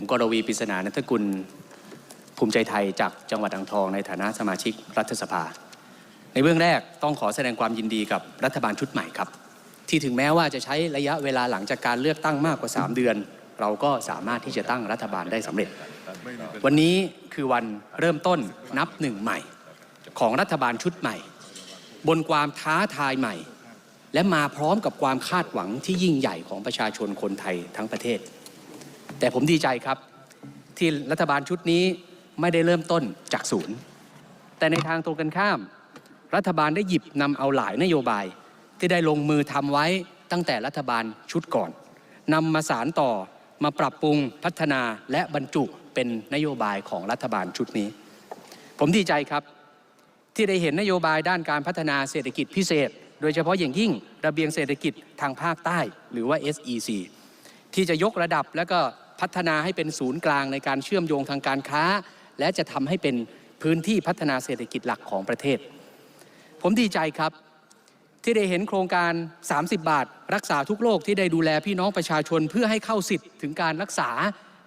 ผมกรวีปริศนานัทกุลภูมิใจไทยจากจังหวัดอ่างทองในฐานะสมาชิกรัฐสภา ในเบื้องแรกต้องขอแสดงความยินดีกับรัฐบาลชุดใหม่ครับ ที่ถึงแม้ว่าจะใช้ระยะเวลาหลังจากการเลือกตั้งมากกว่า 3 เดือน เราก็สามารถที่จะตั้งรัฐบาลได้สำเร็จ วันนี้คือวันเริ่มต้นนับหนึ่งใหม่ ของรัฐบาลชุดใหม่ บนความท้าทายใหม่ และมาพร้อมกับความคาดหวังที่ยิ่งใหญ่ของประชาชนคนไทยทั้งประเทศ แต่ผมดีใจครับ ที่รัฐบาลชุดนี้ไม่ได้เริ่มต้นจากศูนย์ แต่ในทางตรงกันข้าม รัฐบาลได้หยิบนำเอาหลายนโยบาย ที่ได้ลงมือทำไว้ตั้งแต่รัฐบาลชุดก่อนนำมาสารต่อมาปรับปรุงพัฒนาและบรรจุเป็นนโยบายของรัฐบาลชุดนี้ ผมดีใจครับที่ได้เห็นนโยบายด้านการพัฒนาเศรษฐกิจพิเศษ โดยเฉพาะอย่างยิ่งระเบียงเศรษฐกิจทางภาคใต้ หรือว่า SEC ที่จะยกระดับและก็ พัฒนาให้เป็นศูนย์กลางในการเชื่อมโยงทางการค้า และจะทำให้เป็นพื้นที่พัฒนาเศรษฐกิจหลักของประเทศ ผมดีใจครับที่ได้เห็นโครงการ 30 บาท รักษาทุกโรคที่ได้ดูแลพี่น้องประชาชนเพื่อให้เข้าสิทธิ์ถึงการรักษา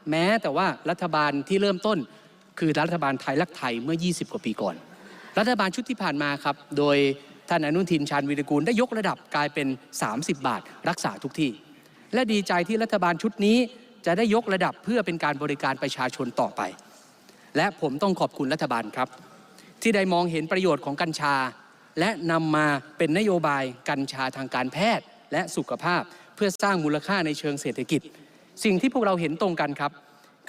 แม้แต่ว่ารัฐบาลที่เริ่มต้น คือรัฐบาลไทยรักไทยเมื่อ 20 กว่าปีก่อน รัฐบาลชุดที่ผ่านมาครับ โดยท่านอนุทินชาญวีรกูลได้ยกระดับกลายเป็น 30 บาท รักษาทุกที่ และดีใจที่รัฐบาลชุดนี้ จะได้ยกระดับเพื่อเป็นการบริการประชาชนต่อไป และผมต้องขอบคุณรัฐบาลครับ ที่ได้มองเห็นประโยชน์ของกัญชา และนำมาเป็นนโยบายกัญชาทางการแพทย์และสุขภาพ เพื่อสร้างมูลค่าในเชิงเศรษฐกิจ สิ่งที่พวกเราเห็นตรงกันครับ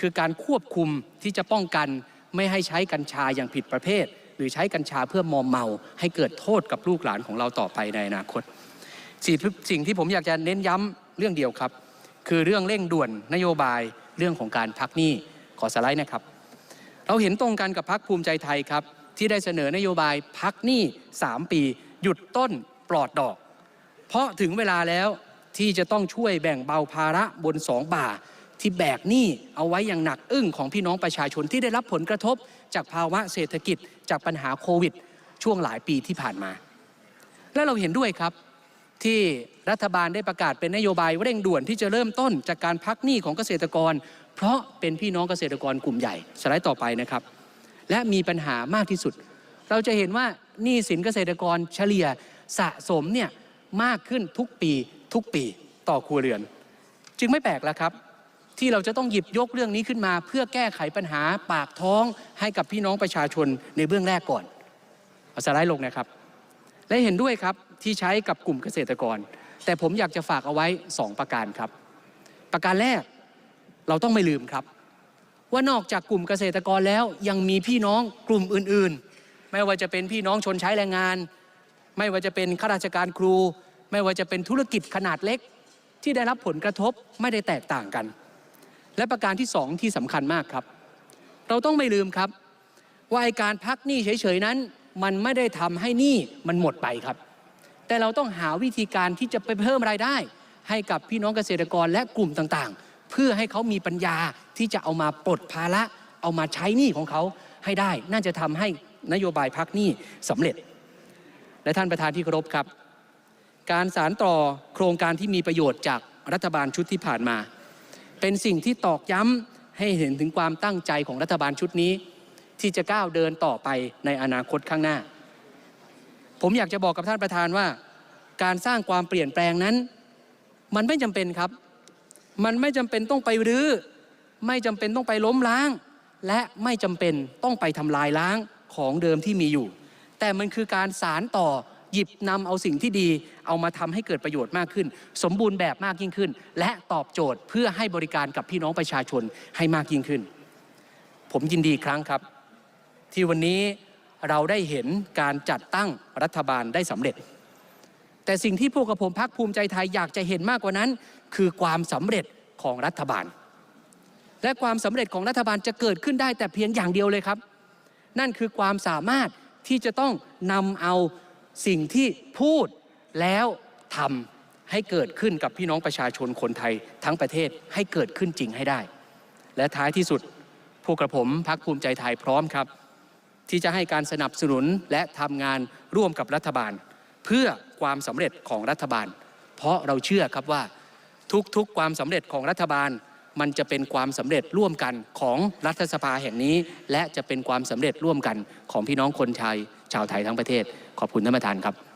คือการควบคุมที่จะป้องกันไม่ให้ใช้กัญชาอย่างผิดประเภท หรือใช้กัญชาเพื่อมอมเมา ให้เกิดโทษกับลูกหลานของเราต่อไปในอนาคต สิ่งที่ผมอยากจะเน้นย้ำเรื่องเดียวครับ คือเรื่องเร่งด่วนนโยบายเรื่องของการพักหนี้ขอสไลด์นะครับ เราเห็นตรงกันกับพักภูมิใจไทยครับ ที่ได้เสนอนโยบายพักหนี้ 3 ปี หยุดต้นปลอดดอก เพราะถึงเวลาแล้วที่จะต้องช่วยแบ่งเบาภาระบนสองบ่า ที่แบกหนี้เอาไว้อย่างหนักอึ้งของพี่น้องประชาชนที่ได้รับผลกระทบ จากภาวะเศรษฐกิจจากปัญหาโควิด ช่วงหลายปีที่ผ่านมา และเราเห็นด้วยครับ ที่รัฐบาลได้ประกาศเป็นนโยบายเร่งด่วนที่จะเริ่มต้นจากการพักหนี้ของเกษตรกร เพราะเป็นพี่น้องเกษตรกรกลุ่มใหญ่สไลด์ต่อไปนะครับ และมีปัญหามากที่สุด เราจะเห็นว่าหนี้สินเกษตรกรเฉลี่ยสะสมเนี่ยมากขึ้นทุกปีทุกปีต่อครัวเรือน จึงไม่แปลกแล้วครับ ที่เราจะต้องหยิบยกเรื่องนี้ขึ้นมา เพื่อแก้ไขปัญหาปากท้องให้กับพี่น้องประชาชนในเบื้องแรกก่อนเอาสไลด์ลงนะครับ และเห็นด้วยครับ ที่ใช้กับกลุ่มเกษตรกร แต่ผมอยากจะฝากเอาไว้ 2 ประการครับ ประการแรกเราต้องไม่ลืมครับ ว่านอกจากกลุ่มเกษตรกรแล้วยังมีพี่น้องกลุ่มอื่น ๆ ไม่ว่าจะเป็นพี่น้องชนใช้แรงงาน ไม่ว่าจะเป็นข้าราชการครู ไม่ว่าจะเป็นธุรกิจขนาดเล็ก ที่ได้รับผลกระทบไม่ได้แตกต่างกัน และประการที่สองที่สำคัญมากครับ เราต้องไม่ลืมครับว่าการพักหนี้เฉยๆนั้น มันไม่ได้ทำให้หนี้มันหมดไปครับ แต่เราต้องหาวิธีการที่จะไปเพิ่มรายได้ ให้กับพี่น้องเกษตรกรและกลุ่มต่างๆ เพื่อให้เขามีปัญญาที่จะเอามาปลดภาระเอามาใช้หนี้ของเขาให้ได้ น่าจะทำให้นโยบายพักหนี้สำเร็จ และท่านประธานที่เคารพครับ การสารต่อโครงการที่มีประโยชน์จากรัฐบาลชุดที่ผ่านมา เป็นสิ่งที่ตอกย้ำให้เห็นถึงความตั้งใจของรัฐบาลชุดนี้ ที่จะก้าวเดินต่อไปในอนาคตข้างหน้า ผมอยากจะบอกกับท่านประธานว่า การสร้างความเปลี่ยนแปลงนั้น มันไม่จำเป็นครับ มันไม่จำเป็นต้องไปรื้อ ไม่จำเป็นต้องไปล้มล้าง และไม่จำเป็นต้องไปทำลายล้างของเดิมที่มีอยู่ แต่มันคือการสารต่อหยิบนำเอาสิ่งที่ดี เอามาทำให้เกิดประโยชน์มากขึ้น สมบูรณ์แบบมากยิ่งขึ้น และตอบโจทย์เพื่อให้บริการกับพี่น้องประชาชนให้มากยิ่งขึ้น ผมยินดีครั้งครับ ที่วันนี้ เราได้เห็นการจัดตั้งรัฐบาลได้สำเร็จ แต่สิ่งที่พวกกับผมพักภูมิใจไทยอยากจะเห็นมากกว่านั้น คือความสำเร็จของรัฐบาล และความสำเร็จของรัฐบาลจะเกิดขึ้นได้แต่เพียงอย่างเดียวเลยครับ นั่นคือความสามารถที่จะต้องนำเอาสิ่งที่พูดแล้วทำให้เกิดขึ้นกับพี่น้องประชาชนคนไทยทั้งประเทศให้เกิดขึ้นจริงให้ได้ และท้ายที่สุดพวกกระผมพักภูมิใจไทยพร้อมครับ ที่จะให้การสนับสนุนและทำงานร่วมกับรัฐบาล เพื่อความสำเร็จของรัฐบาล เพราะเราเชื่อครับว่าทุกๆ ความสำเร็จของรัฐบาล มันจะเป็นความสำเร็จร่วมกันของรัฐสภาแห่งนี้ และจะเป็นความสำเร็จร่วมกันของพี่น้องคนไทยชาวไทยทั้งประเทศ ขอบคุณท่านประธานครับ